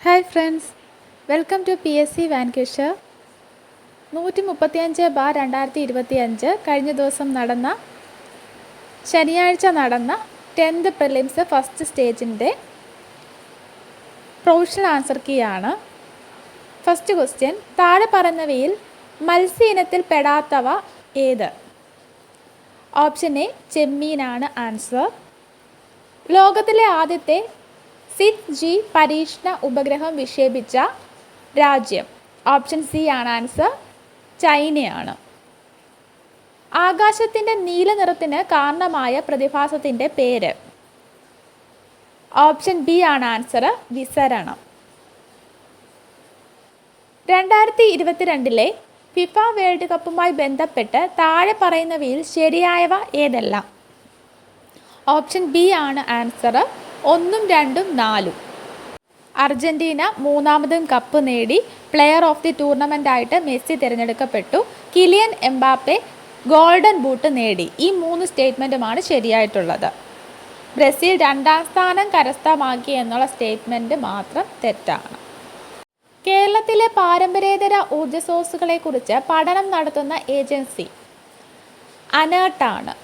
Hi friends welcome to P S C വാൻകിഷർ നൂറ്റി മുപ്പത്തിയഞ്ച് bar രണ്ടായിരത്തി ഇരുപത്തി അഞ്ച് കഴിഞ്ഞ ദിവസം നടന്ന ശനിയാഴ്ച നടന്ന ടെൻത്ത് പ്രിലിംസ് ഫസ്റ്റ് സ്റ്റേജിന്റെ പ്രൊവിഷണൽ ആൻസർ കീ ആണ്. ഫസ്റ്റ് ക്വസ്റ്റ്യൻ താഴെ പറയുന്നവയിൽ മത്സ്യ ഇനത്തിൽ പെടാത്തവ ഏത്? ഓപ്ഷൻ എ ചെമ്മീനാണ് ആൻസർ. ലോകത്തിലെ ആദ്യത്തെ സിറ്റ് ജി പരീക്ഷണ ഉപഗ്രഹം വിക്ഷേപിച്ച രാജ്യം. ഓപ്ഷൻ സി ആണ് ആൻസർ ചൈനയാണ്. ആകാശത്തിന്റെ നീല നിറത്തിന് കാരണമായ പ്രതിഭാസത്തിന്റെ പേര്. ഓപ്ഷൻ ബി ആണ് ആൻസർ വിസരണം. രണ്ടായിരത്തി ഇരുപത്തിരണ്ടിലെ ഫിഫ വേൾഡ് കപ്പുമായി ബന്ധപ്പെട്ട് താഴെ പറയുന്നവയിൽ ശരിയായവ ഏതെല്ലാം? ഓപ്ഷൻ ബി ആണ് ആൻസർ ഒന്നും രണ്ടും നാലും. അർജന്റീന മൂന്നാമതും കപ്പ് നേടി പ്ലെയർ ഓഫ് ദി ടൂർണമെന്റ് ആയിട്ട് മെസ്സി തിരഞ്ഞെടുക്കപ്പെട്ടു. കിലിയൻ എംബാപ്പെ ഗോൾഡൻ ബൂട്ട് നേടി. ഈ മൂന്ന് സ്റ്റേറ്റ്മെന്റുമാണ് ശരിയായിട്ടുള്ളത്. ബ്രസീൽ രണ്ടാം സ്ഥാനം കരസ്ഥമാക്കി എന്നുള്ള സ്റ്റേറ്റ്മെന്റ് മാത്രം തെറ്റാണ്. കേരളത്തിലെ പാരമ്പര്യേതര ഊർജ സോഴ്സുകളെക്കുറിച്ച് പഠനം നടത്തുന്ന ഏജൻസി അനേർട്ടാണ്.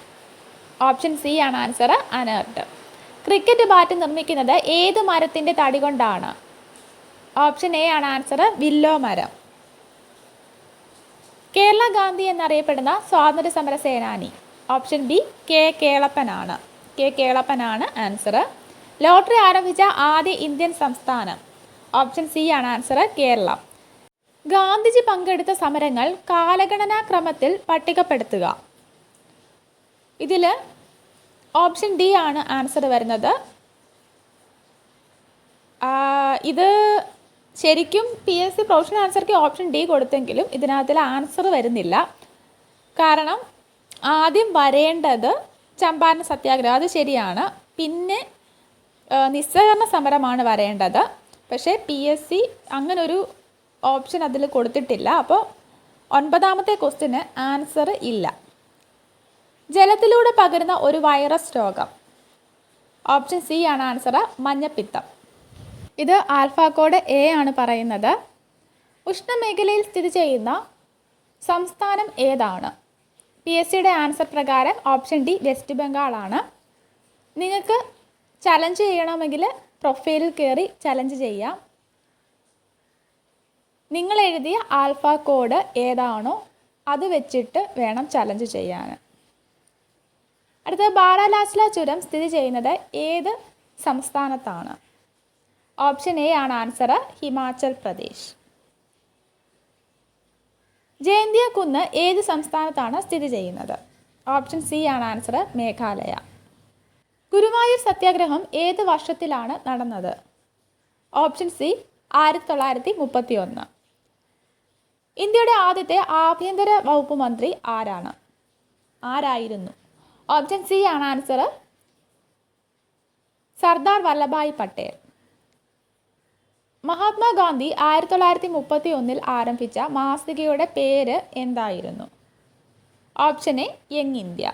ഓപ്ഷൻ സി ആണ് ആൻസർ അനേർട്ട്. ക്രിക്കറ്റ് ബാറ്റ് നിർമ്മിക്കുന്നത് ഏത് മരത്തിന്റെ തടി കൊണ്ടാണ്? ഓപ്ഷൻ എ ആണ് ആൻസർ വില്ലോ മരം. കേരള ഗാന്ധി എന്നറിയപ്പെടുന്ന സ്വാതന്ത്ര്യ സമര സേനാനി. ഓപ്ഷൻ ബി കെ കേളപ്പനാണ്. കെ കേളപ്പനാണ് ആൻസർ. ലോട്ടറി ആരംഭിച്ച ആദ്യ ഇന്ത്യൻ സംസ്ഥാനം. ഓപ്ഷൻ സി ആണ് ആൻസർ കേരളം. ഗാന്ധിജി പങ്കെടുത്ത സമരങ്ങൾ കാലഗണനാക്രമത്തിൽ പട്ടികപ്പെടുത്തുക. ഇതിൽ ഓപ്ഷൻ ഡി ആണ് ആൻസർ വരുന്നത്. ഇത് ശരിക്കും പി എസ് സി പ്രൊഫഷണൽ ആൻസർക്ക് ഓപ്ഷൻ ഡി കൊടുത്തെങ്കിലും ഇതിനകത്തിൽ ആൻസർ വരുന്നില്ല. കാരണം ആദ്യം വരേണ്ടത് ചമ്പാരൻ സത്യാഗ്രഹം അത് ശരിയാണ്. പിന്നെ നിസ്സഹകരണ സമരമാണ് വരേണ്ടത്. പക്ഷേ പി എസ് സി അങ്ങനൊരു ഓപ്ഷൻ അതിൽ കൊടുത്തിട്ടില്ല. അപ്പോൾ ഒൻപതാമത്തെ ക്വസ്റ്റിന് ആൻസർ ഇല്ല. ജലത്തിലൂടെ പകരുന്ന ഒരു വൈറസ് രോഗം. ഓപ്ഷൻ സി ആണ് ആൻസർ മഞ്ഞപ്പിത്തം. ഇത് ആൽഫാക്കോഡ് എ ആണ് പറയുന്നത്. ഉഷ്ണമേഖലയിൽ സ്ഥിതി ചെയ്യുന്ന സംസ്ഥാനം ഏതാണ്? പി എസ് സിയുടെ ആൻസർ പ്രകാരം ഓപ്ഷൻ ഡി വെസ്റ്റ് ബംഗാളാണ് നിങ്ങൾക്ക് ചലഞ്ച് ചെയ്യണമെങ്കിൽ പ്രൊഫൈലിൽ കയറി ചലഞ്ച് ചെയ്യാം. നിങ്ങൾ എഴുതിയ ആൽഫ കോഡ് ഏതാണോ അത് വെച്ചിട്ട് വേണം ചലഞ്ച് ചെയ്യാൻ. അടുത്തത് ബാരാലാസ്ല ചുരം സ്ഥിതി ചെയ്യുന്നത് ഏത് സംസ്ഥാനത്താണ്? ഓപ്ഷൻ എ ആണ് ആൻസർ ഹിമാചൽ പ്രദേശ്. ജയന്തിയ കുന്ന് ഏത് സംസ്ഥാനത്താണ് സ്ഥിതി ചെയ്യുന്നത്? ഓപ്ഷൻ സി ആണ് ആൻസർ മേഘാലയ. ഗുരുവായൂർ സത്യാഗ്രഹം ഏത് വർഷത്തിലാണ് നടന്നത്? ഓപ്ഷൻ സി ആയിരത്തി തൊള്ളായിരത്തി മുപ്പത്തി ഒന്ന് ഇന്ത്യയുടെ ആദ്യത്തെ ആഭ്യന്തര വകുപ്പ് മന്ത്രി ആരാണ്? ആരായിരുന്നു? ഓപ്ഷൻ സി ആണ് ആൻസർ സർദാർ വല്ലഭായ് പട്ടേൽ. മഹാത്മാഗാന്ധി ആയിരത്തി തൊള്ളായിരത്തി മുപ്പത്തി ഒന്നിൽ ആരംഭിച്ച മാസികയുടെ പേര് എന്തായിരുന്നു? Option A young India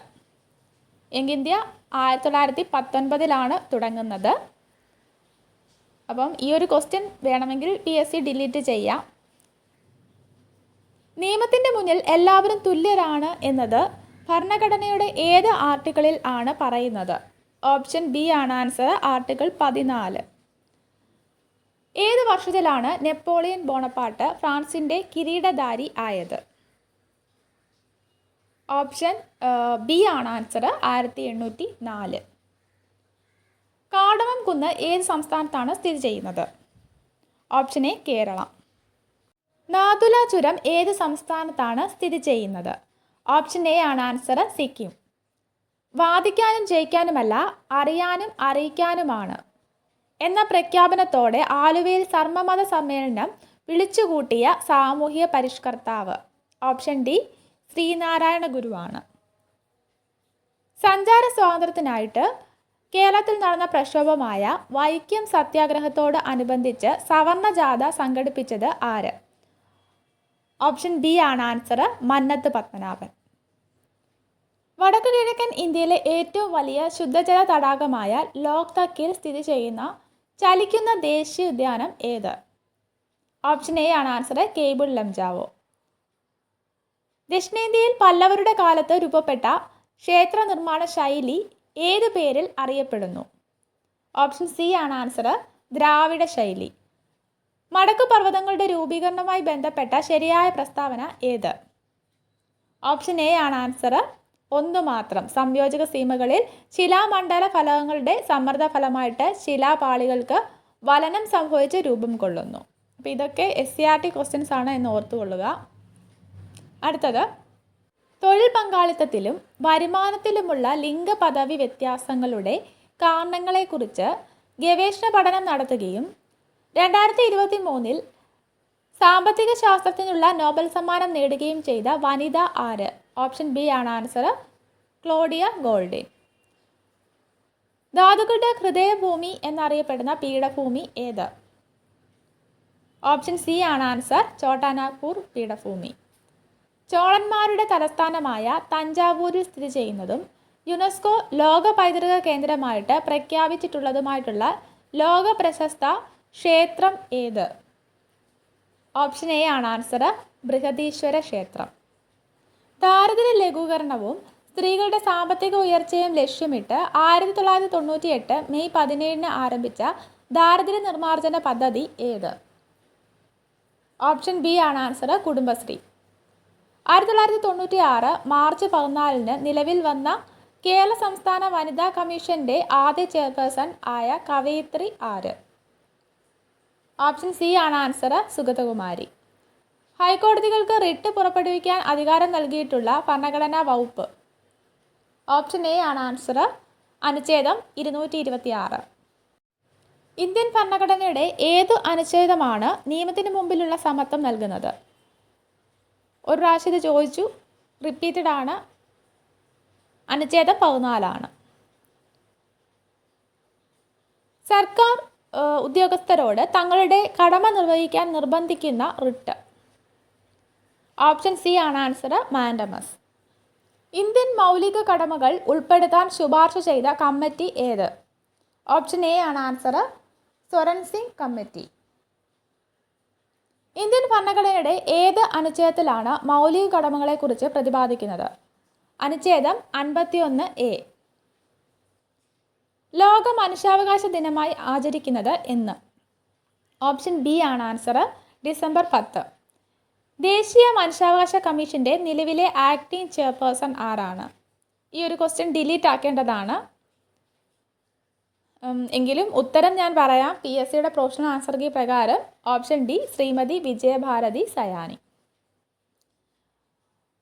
young India ആയിരത്തി തൊള്ളായിരത്തി പത്തൊൻപതിലാണ് തുടങ്ങുന്നത്. അപ്പം ഈ ഒരു ക്വസ്റ്റ്യൻ വേണമെങ്കിൽ പി എസ് സി ഡിലീറ്റ് ചെയ്യാം. നിയമത്തിന്റെ മുന്നിൽ എല്ലാവരും തുല്യരാണ് എന്നത് ഭരണഘടനയുടെ ഏത് ആർട്ടിക്കിളിൽ ആണ് പറയുന്നത്? ഓപ്ഷൻ ബി ആണ് ആൻസർ. ആർട്ടിക്കിൾ പതിനാല്. ഏത് വർഷത്തിലാണ് നെപ്പോളിയൻ ബോണപ്പാട്ട് ഫ്രാൻസിന്റെ കിരീടധാരി ആയത്? ഓപ്ഷൻ ബി ആണ് ആൻസർ. ആയിരത്തി എണ്ണൂറ്റി നാല്. കാടമം കുന്ന് ഏത് സംസ്ഥാനത്താണ് സ്ഥിതി ചെയ്യുന്നത്? Option A Keralam. നാതുല ചുരം ഏത് സംസ്ഥാനത്താണ് സ്ഥിതി ചെയ്യുന്നത്? ഓപ്ഷൻ എ ആണ് ആൻസർ സിക്കിം. വാദിക്കാനും ജയിക്കാനുമല്ല അറിയാനും അറിയിക്കാനുമാണ്. എന്ന പ്രഖ്യാപനത്തോടെ ആലുവയിൽ സർമ്മമത സമ്മേളനം വിളിച്ചുകൂട്ടിയ സാമൂഹ്യ പരിഷ്കർത്താവ്. ഓപ്ഷൻ ഡി ശ്രീനാരായണ ഗുരുവാണ്. സഞ്ചാര സ്വാതന്ത്ര്യത്തിനായിട്ട് കേരളത്തിൽ നടന്ന പ്രക്ഷോഭമായ വൈക്കം സത്യാഗ്രഹത്തോട് അനുബന്ധിച്ച് സവർണ ജാഥ സംഘടിപ്പിച്ചത് ആര്? ഓപ്ഷൻ ബി ആണ് ആൻസർ മന്നത്ത് പത്മനാഭൻ. വടക്കു കിഴക്കൻ ഇന്ത്യയിലെ ഏറ്റവും വലിയ ശുദ്ധജല തടാകമായ ലോക്തക്കിൽ സ്ഥിതി ചെയ്യുന്ന ചലിക്കുന്ന ദേശീയ ഉദ്യാനം ഏത്? ഓപ്ഷൻ എ ആണ് ആൻസർ കേബിൾ ലംജാവോ. ദക്ഷിണേന്ത്യയിൽ പല്ലവരുടെ കാലത്ത് രൂപപ്പെട്ട ക്ഷേത്ര നിർമ്മാണ ശൈലി ഏത് പേരിൽ അറിയപ്പെടുന്നു? ഓപ്ഷൻ സി ആണ് ആൻസർ ദ്രാവിഡ ശൈലി. മടക്കു പർവതങ്ങളുടെ രൂപീകരണവുമായി ബന്ധപ്പെട്ട ശരിയായ പ്രസ്താവന ഏത്? ഓപ്ഷൻ എ ആണ് ആൻസർ ഒന്ന് മാത്രം. സംയോജക സീമകളിൽ ശിലാമണ്ഡല ഫലകങ്ങളുടെ സമ്മർദ്ദ ഫലമായിട്ട് ശിലാപാളികൾക്ക് വലനം സംഭവിച്ച് രൂപം കൊള്ളുന്നു. അപ്പോൾ ഇതൊക്കെ S C R T questions ആണ് എന്ന് ഓർത്തുകൊള്ളുക. അടുത്തത്. തൊഴിൽ പങ്കാളിത്തത്തിലും വരുമാനത്തിലുമുള്ള ലിംഗ പദവി വ്യത്യാസങ്ങളുടെ കാരണങ്ങളെക്കുറിച്ച് ഗവേഷണ പഠനം നടത്തുകയും രണ്ടായിരത്തി ഇരുപത്തി മൂന്നിൽ സാമ്പത്തിക ശാസ്ത്രത്തിനുള്ള നോബൽ സമ്മാനം നേടുകയും ചെയ്ത വനിത ആര്? ഓപ്ഷൻ ബി ആണ് ആൻസർ ക്ലോഡിയ ഗോൾഡിൻ ധാതുക്കളുടെ ഹൃദയഭൂമി എന്നറിയപ്പെടുന്ന പീഠഭൂമി ഏത്? ഓപ്ഷൻ സി ആണ് ആൻസർ ചോട്ടാനാഗ്പൂർ പീഠഭൂമി. ചോളന്മാരുടെ തലസ്ഥാനമായ തഞ്ചാവൂരിൽ സ്ഥിതി ചെയ്യുന്നതും യുനെസ്കോ ലോക പൈതൃക കേന്ദ്രമായിട്ട് പ്രഖ്യാപിച്ചിട്ടുള്ളതുമായിട്ടുള്ള ലോക പ്രശസ്ത ക്ഷേത്രം ഏത്? ഓപ്ഷൻ എ ആണ് ആൻസർ ബൃഹദീശ്വര ക്ഷേത്രം. ദാരിദ്ര്യ ലഘൂകരണവും സ്ത്രീകളുടെ സാമ്പത്തിക ഉയർച്ചയും ലക്ഷ്യമിട്ട് ആയിരത്തി തൊള്ളായിരത്തി തൊണ്ണൂറ്റി എട്ട് മെയ് പതിനേഴിന് ആരംഭിച്ച ദാരിദ്ര്യ നിർമ്മാർജന പദ്ധതി ഏത്? ഓപ്ഷൻ ബി ആണ് ആൻസർ കുടുംബശ്രീ. ആയിരത്തി തൊള്ളായിരത്തി തൊണ്ണൂറ്റി ആറ് മാർച്ച് പതിനാലിന് നിലവിൽ വന്ന കേരള സംസ്ഥാന വനിതാ കമ്മീഷന്റെ ആദ്യ ചെയർപേഴ്സൺ ആയ കവയിത്രി ആര്? ഓപ്ഷൻ സി ആണ് ആൻസർ സുഗതകുമാരി. ഹൈക്കോടതികൾക്ക് റിട്ട് പുറപ്പെടുവിക്കാൻ അധികാരം നൽകിയിട്ടുള്ള ഭരണഘടനാ വകുപ്പ്. ഓപ്ഷൻ എ ആണ് ആൻസർ അനുച്ഛേദം ഇരുന്നൂറ്റി ഇരുപത്തി ആറ് ഇന്ത്യൻ ഭരണഘടനയുടെ ഏത് അനുച്ഛേദമാണ് നിയമത്തിന് മുമ്പിലുള്ള സമത്വം നൽകുന്നത്? ഒരു പ്രാവശ്യം ഇത് ചോദിച്ചു റിപ്പീറ്റഡ് ആണ് അനുച്ഛേദം പതിനാലാണ് സർക്കാർ ഉദ്യോഗസ്ഥരോട് തങ്ങളുടെ കടമ നിർവഹിക്കാൻ നിർബന്ധിക്കുന്ന റിട്ട്. ഓപ്ഷൻ സി ആണ് ആൻസർ മാൻഡമസ്. ഇന്ത്യൻ മൗലിക കടമകൾ ഉൾപ്പെടുത്താൻ ശുപാർശ ചെയ്ത കമ്മിറ്റി ഏത്? ഓപ്ഷൻ എ ആണ് answer Swaran Singh committee. Indian ഭരണഘടനയുടെ ഏത് അനുച്ഛേദത്തിലാണ് മൗലിക കടമകളെക്കുറിച്ച് പ്രതിപാദിക്കുന്നത്? അനുച്ഛേദം അൻപത്തിയൊന്ന് എ. ലോക മനുഷ്യാവകാശ ദിനമായി ആചരിക്കുന്നത് എന്ന്. ഓപ്ഷൻ ബി ആണ് ആൻസർ ഡിസംബർ പത്ത്. ദേശീയ മനുഷ്യാവകാശ കമ്മീഷന്റെ നിലവിലെ ആക്ടിംഗ് ചെയർപേഴ്സൺ ആരാണ്? ഈ ഒരു ക്വസ്റ്റ്യൻ ഡിലീറ്റ് ആക്കേണ്ടതാണ്. എങ്കിലും ഉത്തരം ഞാൻ പറയാം. പി എസ് സിയുടെ പ്രൊഫഷണൽ ആൻസർ കീ പ്രകാരം ഓപ്ഷൻ ഡി ശ്രീമതി വിജയഭാരതി സയാനി.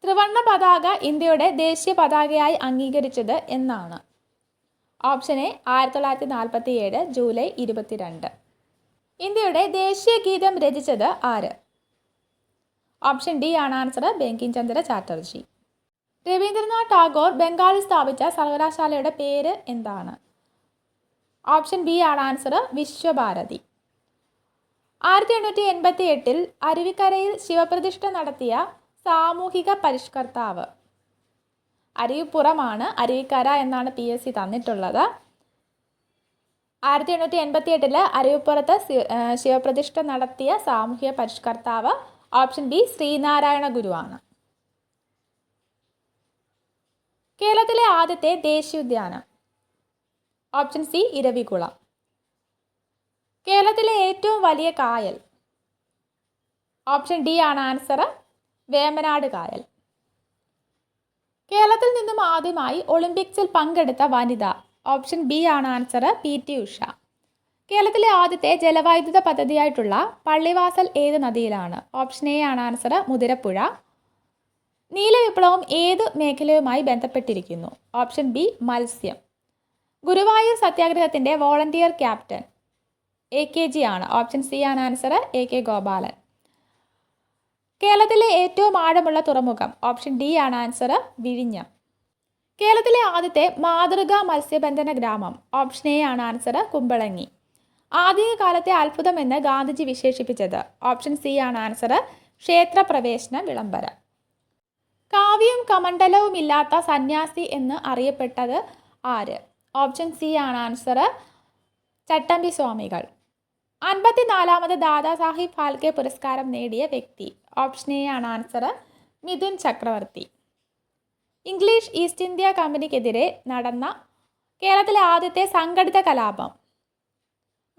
ത്രിവർണ പതാക ഇന്ത്യയുടെ ദേശീയ പതാകയായി അംഗീകരിച്ചത് എന്നാണ്. ഓപ്ഷൻ എ ആയിരത്തി തൊള്ളായിരത്തി നാൽപ്പത്തി ഏഴ് ജൂലൈ ഇരുപത്തിരണ്ട്. ഇന്ത്യയുടെ ദേശീയ ഗീതം രചിച്ചത് ആര്? ഓപ്ഷൻ ഡി ആണ് ആൻസർ ബെങ്കിം ചന്ദ്ര ചാറ്റർജി രവീന്ദ്രനാഥ് ടാഗോർ ബംഗാളിൽ സ്ഥാപിച്ച സർവകലാശാലയുടെ പേര് എന്താണ്? ഓപ്ഷൻ ബി ആണ് ആൻസർ വിശ്വഭാരതി. ആയിരത്തി എണ്ണൂറ്റി എൺപത്തി എട്ടിൽ അരുവിക്കരയിൽ ശിവപ്രതിഷ്ഠ നടത്തിയ സാമൂഹിക പരിഷ്കർത്താവ് അരുവിപ്പുറമാണ് അരുവിക്കര എന്നാണ് പി എസ് സി തന്നിട്ടുള്ളത്. ആയിരത്തി എണ്ണൂറ്റി എൺപത്തി എട്ടിൽ അരുവിപ്പുറത്ത് ശിവപ്രതിഷ്ഠ നടത്തിയ സാമൂഹ്യ പരിഷ്കർത്താവ് ഓപ്ഷൻ ബി ശ്രീനാരായണ ഗുരുവാണ്. കേരളത്തിലെ ആദ്യത്തെ ദേശീയോദ്യാനം ഓപ്ഷൻ സി ഇരവികുളം. കേരളത്തിലെ ഏറ്റവും വലിയ കായൽ ഓപ്ഷൻ ഡി ആണ് ആൻസർ വേമ്പനാട് കായൽ. കേരളത്തിൽ നിന്നും ആദ്യമായി ഒളിമ്പിക്സിൽ പങ്കെടുത്ത വനിത. ഓപ്ഷൻ ബി ആണ് ആൻസർ പി ടി ഉഷ. കേരളത്തിലെ ആദ്യത്തെ ജലവൈദ്യുത പദ്ധതിയായിട്ടുള്ള പള്ളിവാസൽ ഏത് നദിയിലാണ്? ഓപ്ഷൻ എ ആണ് ആൻസർ മുതിരപ്പുഴ. നീലവിപ്ലവം ഏത് മേഖലയുമായി ബന്ധപ്പെട്ടിരിക്കുന്നു? ഓപ്ഷൻ ബി മത്സ്യം. Guruvayur സത്യാഗ്രഹത്തിന്റെ volunteer captain A K G ആണ്. ഓപ്ഷൻ സി ആണ് ആൻസർ എ കെ ഗോപാലൻ. കേരളത്തിലെ ഏറ്റവും ആഴമുള്ള തുറമുഖം ഓപ്ഷൻ ഡി ആണ് ആൻസർ വിഴിഞ്ഞം. കേരളത്തിലെ ആദ്യത്തെ മാതൃകാ മത്സ്യബന്ധന ഗ്രാമം ഓപ്ഷൻ എ ആണ് ആൻസർ കുമ്പളങ്ങി. ആധുനിക കാലത്തെ അത്ഭുതം എന്ന് ഗാന്ധിജി വിശേഷിപ്പിച്ചത് ഓപ്ഷൻ സി ആണ് ആൻസർ ക്ഷേത്രപ്രവേശന വിളംബരം. കാവ്യവും കമണ്ഡലവും ഇല്ലാത്ത സന്യാസി എന്ന് അറിയപ്പെട്ടത് ആര്? ഓപ്ഷൻ സി ആണ് ആൻസർ ചട്ടമ്പി സ്വാമികൾ. അൻപത്തിനാലാമത് ദാദാസാഹിബ് ഫാൽക്കെ പുരസ്കാരം നേടിയ വ്യക്തി ഓപ്ഷൻ എ ആണ് answer Mithun Chakraborty. English east India കമ്പനിക്കെതിരെ നടന്ന കേരളത്തിലെ ആദ്യത്തെ സംഘടിത കലാപം.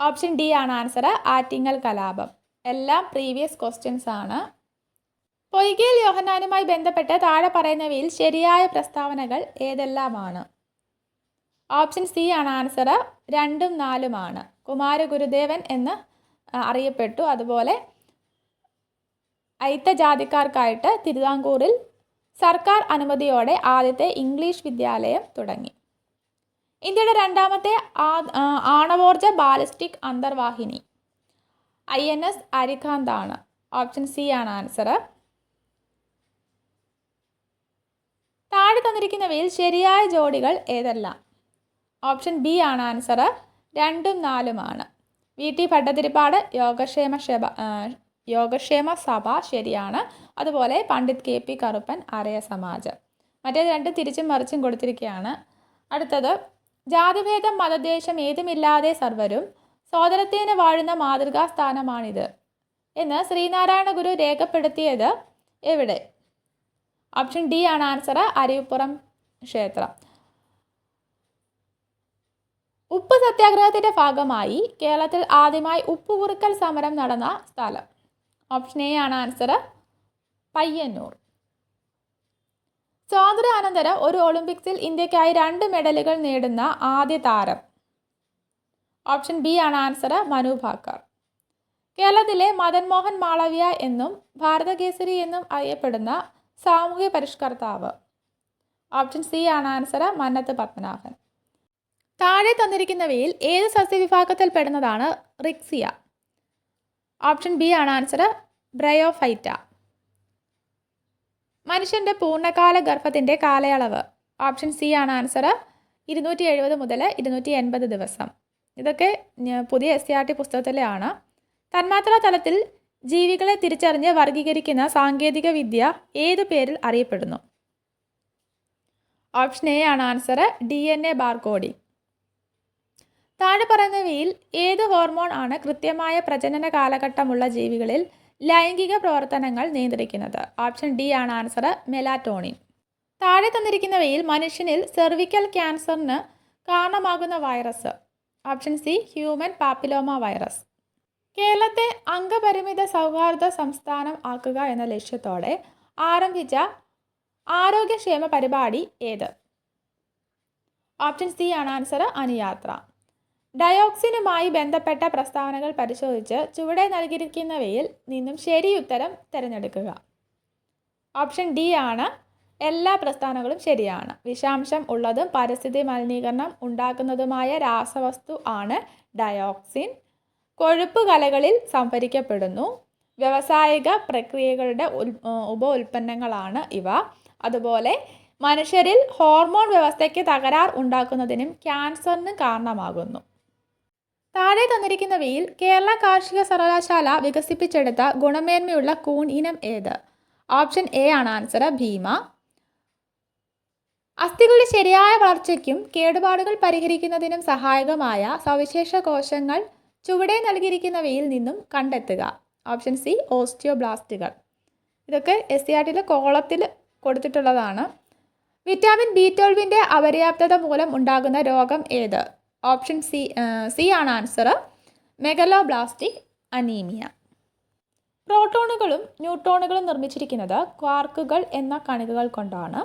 ഓപ്ഷൻ ഡി ആണ് ആൻസർ ആറ്റിങ്ങൽ കലാപം. എല്ലാം പ്രീവിയസ് ക്വസ്റ്റ്യൻസ് ആണ്. പൊയ്കേൽ യോഹനാനുമായി ബന്ധപ്പെട്ട് താഴെ പറയുന്നവയിൽ ശരിയായ പ്രസ്താവനകൾ ഏതെല്ലാമാണ്? ഓപ്ഷൻ സി ആണ് ആൻസർ രണ്ടും നാലുമാണ് കുമാരഗുരുദേവൻ എന്ന് അറിയപ്പെട്ടു. അതുപോലെ അയിത്ത ജാതിക്കാർക്കായിട്ട് തിരുവിതാംകൂറിൽ സർക്കാർ അനുമതിയോടെ ആദ്യത്തെ ഇംഗ്ലീഷ് വിദ്യാലയം തുടങ്ങി. ഇന്ത്യയുടെ രണ്ടാമത്തെ ആണവോർജ ബാലിസ്റ്റിക് അന്തർവാഹിനി ഐ എൻ എസ് അരികാന്താണ് ഓപ്ഷൻ സി ആണ് ആൻസർ. താഴെ തന്നിരിക്കുന്നവയിൽ ശരിയായ ജോഡികൾ ഏതെല്ലാം? ഓപ്ഷൻ ബി ആണ് ആൻസർ. രണ്ടും നാലുമാണ്. വി ടി ഭട്ടതിരിപ്പാട് യോഗക്ഷേമ യോഗക്ഷേമ സഭ ശരിയാണ്. അതുപോലെ പണ്ഡിറ്റ് കെ പി കറുപ്പൻ ആര്യ സമാജം. മറ്റേ രണ്ട് തിരിച്ചും മറിച്ചും കൊടുത്തിരിക്കുകയാണ്. അടുത്തത് ജാതിഭേദം മതദേശം ഏതുമില്ലാതെ സർവരും സോദരത്തേന് വാഴുന്ന മാതൃകാ സ്ഥാനമാണിത് എന്ന് ശ്രീനാരായണ ഗുരു രേഖപ്പെടുത്തിയത് എവിടെ? ഓപ്ഷൻ ഡി ആണ് ആൻസർ അരിപ്പുറം ക്ഷേത്രം. ഉപ്പ് സത്യാഗ്രഹത്തിന്റെ ഭാഗമായി കേരളത്തിൽ ആദ്യമായി ഉപ്പുകുറുക്കൽ സമരം നടന്ന സ്ഥലം. ഓപ്ഷൻ എ ആണ് ആൻസർ പയ്യന്നൂർ. സ്വാതന്ത്ര്യാനന്തര ഒരു ഒളിമ്പിക്സിൽ ഇന്ത്യക്കായി രണ്ട് മെഡലുകൾ നേടുന്ന ആദ്യ താരം. ഓപ്ഷൻ ബി ആണ് ആൻസർ മനു ഭാക്കർ. കേരളത്തിലെ മദൻ മോഹൻ മാളവ്യ എന്നും ഭാരതകേസരി എന്നും അറിയപ്പെടുന്ന സാമൂഹ്യ പരിഷ്കർത്താവ്. ഓപ്ഷൻ സി ആണ് ആൻസർ മന്നത്ത് പത്മനാഭൻ. താഴെ തന്നിരിക്കുന്നവയിൽ ഏത് സസ്യവിഭാഗത്തിൽ പെടുന്നതാണ് റിക്സിയ? ഓപ്ഷൻ ബി ആണ് ആൻസർ ബ്രയോഫൈറ്റ മനുഷ്യന്റെ പൂർണകാല ഗർഭത്തിന്റെ കാലയളവ്. ഓപ്ഷൻ സി ആണ് ആൻസർ ഇരുന്നൂറ്റി എഴുപത് മുതൽ ഇരുന്നൂറ്റി എൺപത് ദിവസം. ഇതൊക്കെ പുതിയ എസ് സി ആർ ടി പുസ്തകത്തിലാണ്. തന്മാത്രാ തലത്തിൽ ജീവികളെ തിരിച്ചറിഞ്ഞ് വർഗീകരിക്കുന്ന സാങ്കേതിക വിദ്യ ഏത് പേരിൽ അറിയപ്പെടുന്നു? ഓപ്ഷൻ എ ആണ് answer D N A barcoding താഴെ പറയുന്നവയിൽ ഏത് ഹോർമോൺ ആണ് കൃത്യമായ പ്രജനന കാലഘട്ടമുള്ള ജീവികളിൽ ലൈംഗിക പ്രവർത്തനങ്ങൾ നിയന്ത്രിക്കുന്നത്? ഓപ്ഷൻ ഡി ആണ് ആൻസർ മെലാറ്റോണിൻ. താഴെ തന്നിരിക്കുന്നവയിൽ മനുഷ്യനിൽ സെർവിക്കൽ ക്യാൻസറിന് കാരണമാകുന്ന virus option C human papilloma virus കേരളത്തെ അംഗപരിമിത സൗഹാർദ്ദ സംസ്ഥാനം ആക്കുക എന്ന ലക്ഷ്യത്തോടെ ആരംഭിച്ച ആരോഗ്യക്ഷേമ പരിപാടി ഏത്? ഓപ്ഷൻ സി ആണ് ആൻസർ അനുയാത്ര. ഡയോക്സിനുമായി ബന്ധപ്പെട്ട പ്രസ്താവനകൾ പരിശോധിച്ച് ചുവടെ നൽകിയിരിക്കുന്നവയിൽ നിന്നും ശരി ഉത്തരം തിരഞ്ഞെടുക്കുക. ഓപ്ഷൻ ഡി ആണ്. എല്ലാ പ്രസ്താവനകളും ശരിയാണ്. വിഷാംശം ഉള്ളതും പരിസ്ഥിതി മലിനീകരണം ഉണ്ടാക്കുന്നതുമായ രാസവസ്തു ആണ് ഡയോക്സിൻ. കൊഴുപ്പ് കലകളിൽ സംഭരിക്കപ്പെടുന്നു. വ്യവസായിക പ്രക്രിയകളുടെ ഉപ ഉൽപ്പന്നങ്ങളാണ് ഇവ. അതുപോലെ മനുഷ്യരിൽ ഹോർമോൺ വ്യവസ്ഥയ്ക്ക് തകരാർ ഉണ്ടാക്കുന്നതിനും ക്യാൻസറിനും കാരണമാകുന്നു. താഴെ തന്നിരിക്കുന്നവയിൽ കേരള കാർഷിക സർവകലാശാല വികസിപ്പിച്ചെടുത്ത ഗുണമേന്മയുള്ള കൂൺ ഇനം ഏത്? ഓപ്ഷൻ എ ആണ് ആൻസർ ഭീമ. അസ്ഥികളുടെ ശരിയായ വളർച്ചയ്ക്കും കേടുപാടുകൾ പരിഹരിക്കുന്നതിനും സഹായകമായ സവിശേഷ കോശങ്ങൾ ചുവടെ നൽകിയിരിക്കുന്നവയിൽ നിന്നും കണ്ടെത്തുക. ഓപ്ഷൻ സി ഓസ്റ്റിയോബ്ലാസ്റ്റുകൾ. ഇതൊക്കെ എസ് സി ആർ ടിയിലെ കോളത്തിൽ കൊടുത്തിട്ടുള്ളതാണ്. വിറ്റാമിൻ ബി ട്വൽവിന്റെ അപര്യാപ്തത മൂലം ഉണ്ടാകുന്ന രോഗം ഏത്? ഓപ്ഷൻ സി സി ആണ് ആൻസർ. Megaloblastic anaemia. പ്രോട്ടോണുകളും ന്യൂട്രോണുകളും നിർമ്മിച്ചിരിക്കുന്നത് ക്വാർക്കുകൾ എന്ന കണികകൾ കൊണ്ടാണ്.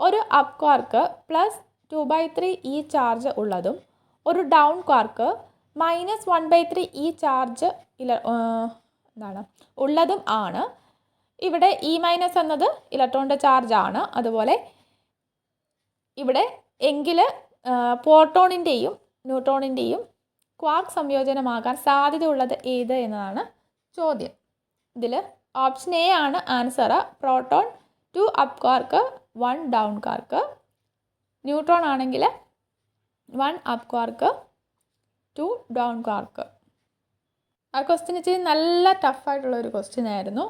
ഒരു up quark plus two by three e charge ഉള്ളതും ഒരു down quark minus one by three e charge ഇല എന്താണ് ഉള്ളതും ആണ്. ഇവിടെ ഇ മൈനസ് എന്നത് ഇലക്ട്രോണിന്റെ ചാർജ് ആണ്. അതുപോലെ ഇവിടെ എങ്കിൽ പ്രോട്ടോണിന്റെയും ന്യൂട്രോണിന്റെയും ക്വാർക്ക് സംയോജനമാകാൻ സാധ്യതയുള്ളത് ഏത് എന്നതാണ് ചോദ്യം. ഇതിൽ ഓപ്ഷൻ എ ആണ് answer. Proton two up quark one down quark. Neutron ആണെങ്കിൽ one up quark two down quark. ആ ക്വസ്റ്റ്യൻ ഇച്ചിരി നല്ല ടഫായിട്ടുള്ള ഒരു ക്വസ്റ്റ്യൻ ആയിരുന്നു.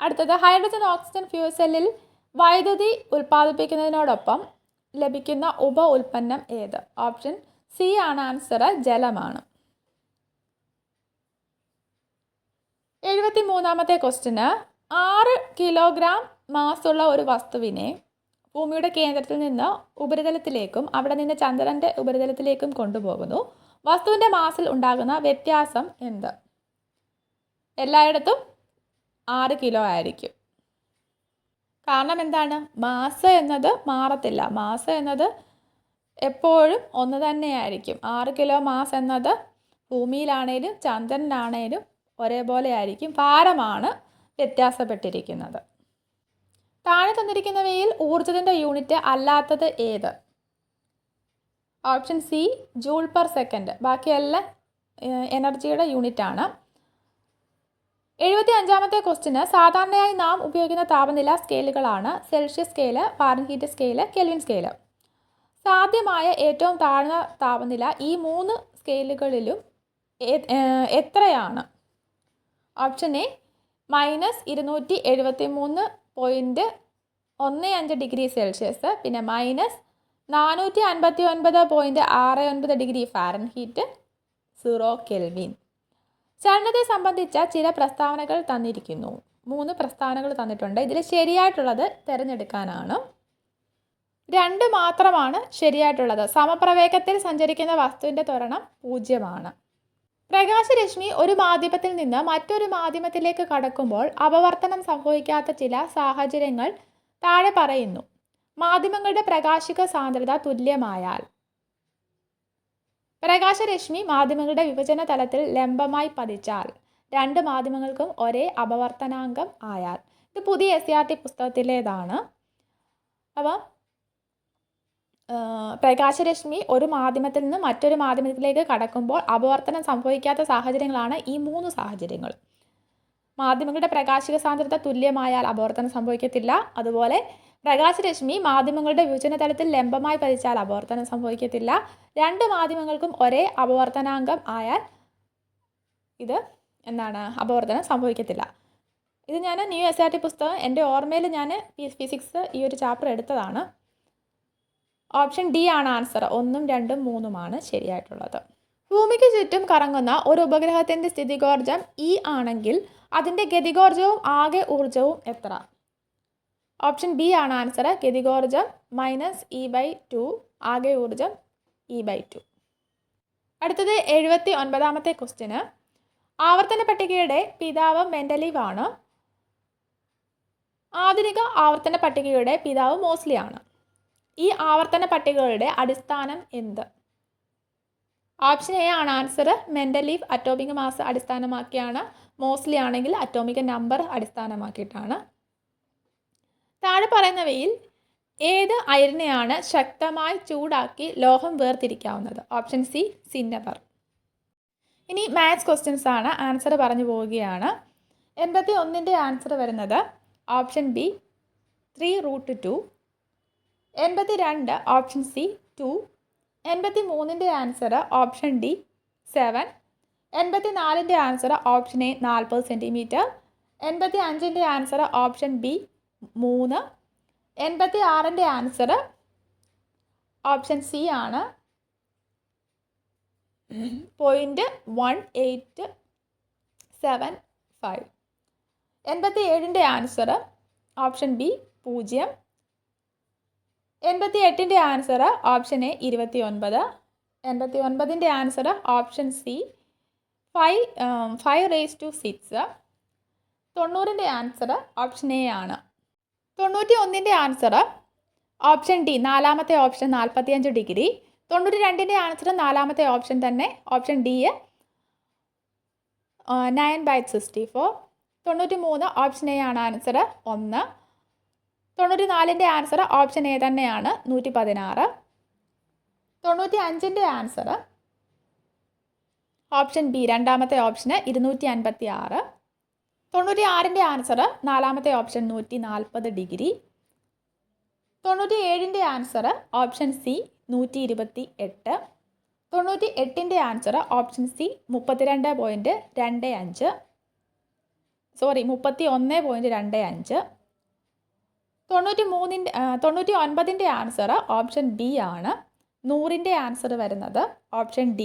അടുത്തത് ഹൈഡ്രജൻ ഓക്സിജൻ ഫ്യൂൽ സെല്ലിൽ വൈദ്യുതി ഉൽപ്പാദിപ്പിക്കുന്നതിനോടൊപ്പം ലഭിക്കുന്ന ഉപ ഉൽപ്പന്നം ഏത്? ഓപ്ഷൻ സി ആണ് ആൻസർ ജലമാണ്. എഴുപത്തി മൂന്നാമത്തെ ക്വസ്റ്റിന് ആറ് കിലോഗ്രാം മാസുള്ള ഒരു വസ്തുവിനെ ഭൂമിയുടെ കേന്ദ്രത്തിൽ നിന്ന് ഉപരിതലത്തിലേക്കും അവിടെ നിന്ന് ചന്ദ്രന്റെ ഉപരിതലത്തിലേക്കും കൊണ്ടുപോകുന്നു. വസ്തുവിന്റെ മാസിൽ ഉണ്ടാകുന്ന വ്യത്യാസം എന്ത്? എല്ലായിടത്തും ആറ് കിലോ ആയിരിക്കും. കാരണം എന്താണ്? മാസ് എന്നത് മാറത്തില്ല. മാസ് എന്നത് എപ്പോഴും ഒന്ന് തന്നെയായിരിക്കും. ആറ് കിലോ മാസ് എന്നത് ഭൂമിയിലാണേലും ചന്ദ്രനിലാണേലും ഒരേപോലെ ആയിരിക്കും ഭാരമാണ് വ്യത്യാസപ്പെട്ടിരിക്കുന്നത്. താഴെ തന്നിരിക്കുന്നവയിൽ ഊർജത്തിന്റെ യൂണിറ്റ് അല്ലാത്തത് ഏത്? Option C joule per second. ബാക്കിയെല്ലാം എനർജിയുടെ യൂണിറ്റാണ്. എഴുപത്തി അഞ്ചാമത്തെ ക്വസ്റ്റിന് സാധാരണയായി നാം ഉപയോഗിക്കുന്ന താപനില സ്കെയിലുകളാണ്. Celsius scale Fahrenheit scale Kelvin scale. സാധ്യമായ ഏറ്റവും താഴ്ന്ന താപനില ഈ മൂന്ന് സ്കെയിലുകളിലും എത്രയാണ്? ഓപ്ഷൻ എ മൈനസ് ഇരുന്നൂറ്റി എഴുപത്തി മൂന്ന് പോയിന്റ് ഒന്ന് അഞ്ച് ഡിഗ്രി സെൽഷ്യസ്. പിന്നെ മൈനസ് നാനൂറ്റി അൻപത്തി ഒൻപത് പോയിന്റ് ആറ് ഒൻപത് ഡിഗ്രി ഫാരൻ ഹീറ്റ് സീറോ കെൽവിൻ. ചലനത്തെ സംബന്ധിച്ച ചില പ്രസ്താവനകൾ തന്നിരിക്കുന്നു. മൂന്ന് പ്രസ്താവനകൾ തന്നിട്ടുണ്ട്. ഇതിൽ ശരിയായിട്ടുള്ളത് തിരഞ്ഞെടുക്കാനാണ്. രണ്ട് മാത്രമാണ് ശരിയായിട്ടുള്ളത്. സമപ്രവേഗത്തിൽ സഞ്ചരിക്കുന്ന വസ്തുവിന്റെ ത്വരണം പൂജ്യമാണ്. പ്രകാശരശ്മി ഒരു മാധ്യമത്തിൽ നിന്ന് മറ്റൊരു മാധ്യമത്തിലേക്ക് കടക്കുമ്പോൾ അപവർത്തനം സംഭവിക്കാത്ത ചില സാഹചര്യങ്ങൾ താഴെ പറയുന്നു. മാധ്യമങ്ങളുടെ പ്രകാശിക സാന്ദ്രത തുല്യമായാൽ. പ്രകാശരശ്മി മാധ്യമങ്ങളുടെ വിഭജന തലത്തിൽ ലംബമായി പതിച്ചാൽ. രണ്ട് മാധ്യമങ്ങൾക്കും ഒരേ അപവർത്തനാംഗം ആയാൽ. ഇത് പുതിയ എസ് സി ആർ ടി പുസ്തകത്തിലേതാണ്. അപ്പം പ്രകാശരശ്മി ഒരു മാധ്യമത്തിൽ നിന്ന് മറ്റൊരു മാധ്യമത്തിലേക്ക് കടക്കുമ്പോൾ അപവർത്തനം സംഭവിക്കാത്ത സാഹചര്യങ്ങളാണ് ഈ മൂന്ന് സാഹചര്യങ്ങൾ. മാധ്യമങ്ങളുടെ പ്രകാശിക സാന്ദ്രത തുല്യമായാൽ അപവർത്തനം സംഭവിക്കത്തില്ല. അതുപോലെ പ്രകാശരശ്മി മാധ്യമങ്ങളുടെ വിഭജന തലത്തിൽ ലംബമായി പതിച്ചാൽ അപവർത്തനം സംഭവിക്കത്തില്ല. രണ്ട് മാധ്യമങ്ങൾക്കും ഒരേ അപവർത്തനാംഗം ആയാൽ ഇത് എന്താണ്? അപവർത്തനം സംഭവിക്കത്തില്ല. ഇത് ഞാൻ ന്യൂ എസ് ആർ ടി പുസ്തകം എന്റെ ഓർമ്മയിൽ ഞാൻ ഫിസിക്സ് ഈ ഒരു ചാപ്റ്റർ എടുത്തതാണ്. ഓപ്ഷൻ ഡി ആണ് ആൻസർ ഒന്നും രണ്ടും മൂന്നുമാണ് ശരിയായിട്ടുള്ളത്. ഭൂമിക്ക് ചുറ്റും കറങ്ങുന്ന ഒരു ഉപഗ്രഹത്തിന്റെ സ്ഥിതികോർജം ഇ ആണെങ്കിൽ അതിന്റെ ഗതികോർജവും ആകെ ഊർജവും എത്ര? ഓപ്ഷൻ ബി ആണ് ആൻസർ ഗതികോർജം മൈനസ് ഇ ബൈ ടു ആകെ ഊർജം ഇ ബൈ ടു അടുത്തത് എഴുപത്തി ഒൻപതാമത്തെ ക്വസ്റ്റ്യന് ആവർത്തന പട്ടികയുടെ പിതാവ് ആണ്. ആധുനിക ആവർത്തന പട്ടികയുടെ പിതാവ് മോസ്ലി ആണ്. ഈ ആവർത്തന പട്ടികകളുടെ അടിസ്ഥാനം എന്ത്? ഓപ്ഷൻ എ ആണ് ആൻസർ മെന്റലീവ് അറ്റോമിക് മാസ് അടിസ്ഥാനമാക്കിയാണ്. മോസ്റ്റ്ലി ആണെങ്കിൽ അറ്റോമിക് നമ്പർ അടിസ്ഥാനമാക്കിയിട്ടാണ്. താഴെ പറയുന്നവയിൽ ഏത് അയരിനെയാണ് ശക്തമായി ചൂടാക്കി ലോഹം വേർതിരിക്കാവുന്നത്? ഓപ്ഷൻ സി സിന്നബർ ഇനി മാത്സ് ക്വസ്റ്റ്യൻസ് ആണ്. ആൻസർ പറഞ്ഞു പോവുകയാണ്. എൺപത്തി ഒന്നിന്റെ ആൻസർ വരുന്നത്. Option B three root two എൺപത്തി രണ്ട് ഓപ്ഷൻ സി ടു എൺപത്തി മൂന്നിന്റെ ആൻസർ ഓപ്ഷൻ ഡി സെവൻ എൺപത്തി നാലിന്റെ ആൻസർ ഓപ്ഷൻ എ നാൽപ്പത് സെന്റിമീറ്റർ എൺപത്തി അഞ്ചിന്റെ ആൻസർ ഓപ്ഷൻ ബി മൂന്ന് എൺപത്തി ആറിന്റെ ആൻസർ ഓപ്ഷൻ സി ആണ്. Point one eight seven five എൺപത്തി ഏഴിന്റെ ആൻസർ ഓപ്ഷൻ ബി പൂജ്യം എൺപത്തി എട്ടിന്റെ ആൻസർ ഓപ്ഷൻ എ ഇരുപത്തി ഒൻപത് എൺപത്തി ഒൻപതിന്റെ answer option C. Five five raise to six. തൊണ്ണൂറിന്റെ answer option A ആണ്. തൊണ്ണൂറ്റി ഒന്നിന്റെ ആൻസർ ഓപ്ഷൻ ഡി നാലാമത്തെ ഓപ്ഷൻ നാൽപ്പത്തിയഞ്ച് ഡിഗ്രി. തൊണ്ണൂറ്റി രണ്ടിന്റെ ആൻസർ നാലാമത്തെ ഓപ്ഷൻ തന്നെ option D nine by sixty four. തൊണ്ണൂറ്റി മൂന്ന് ഓപ്ഷൻ എ ആണ് ആൻസർ ഒന്ന്. തൊണ്ണൂറ്റി നാലിന്റെ ആൻസർ ഓപ്ഷൻ എ തന്നെയാണ്. നൂറ്റി പതിനാറ് തൊണ്ണൂറ്റി അഞ്ചിന്റെ ആൻസർ ഓപ്ഷൻ ബി രണ്ടാമത്തെ ഓപ്ഷന് ഇരുന്നൂറ്റി അൻപത്തി ആറ് തൊണ്ണൂറ്റി ആറിന്റെ ആൻസർ നാലാമത്തെ ഓപ്ഷൻ നൂറ്റി നാൽപ്പത് ഡിഗ്രി. തൊണ്ണൂറ്റി ഏഴിന്റെ ആൻസർ ഓപ്ഷൻ സി നൂറ്റി ഇരുപത്തി എട്ട്. തൊണ്ണൂറ്റി എട്ടിന്റെ ആൻസർ ഓപ്ഷൻ സി മുപ്പത്തിരണ്ട് പോയിന്റ് രണ്ട് അഞ്ച്. സോറി മുപ്പത്തി ഒന്ന് പോയിന്റ് രണ്ട് അഞ്ച്. തൊണ്ണൂറ്റി മൂന്നിന്റെ തൊണ്ണൂറ്റി ഒൻപതിന്റെ ആൻസർ ഓപ്ഷൻ ബി ആണ്. നൂറിന്റെ ആൻസർ വരുന്നത് ഓപ്ഷൻ ഡി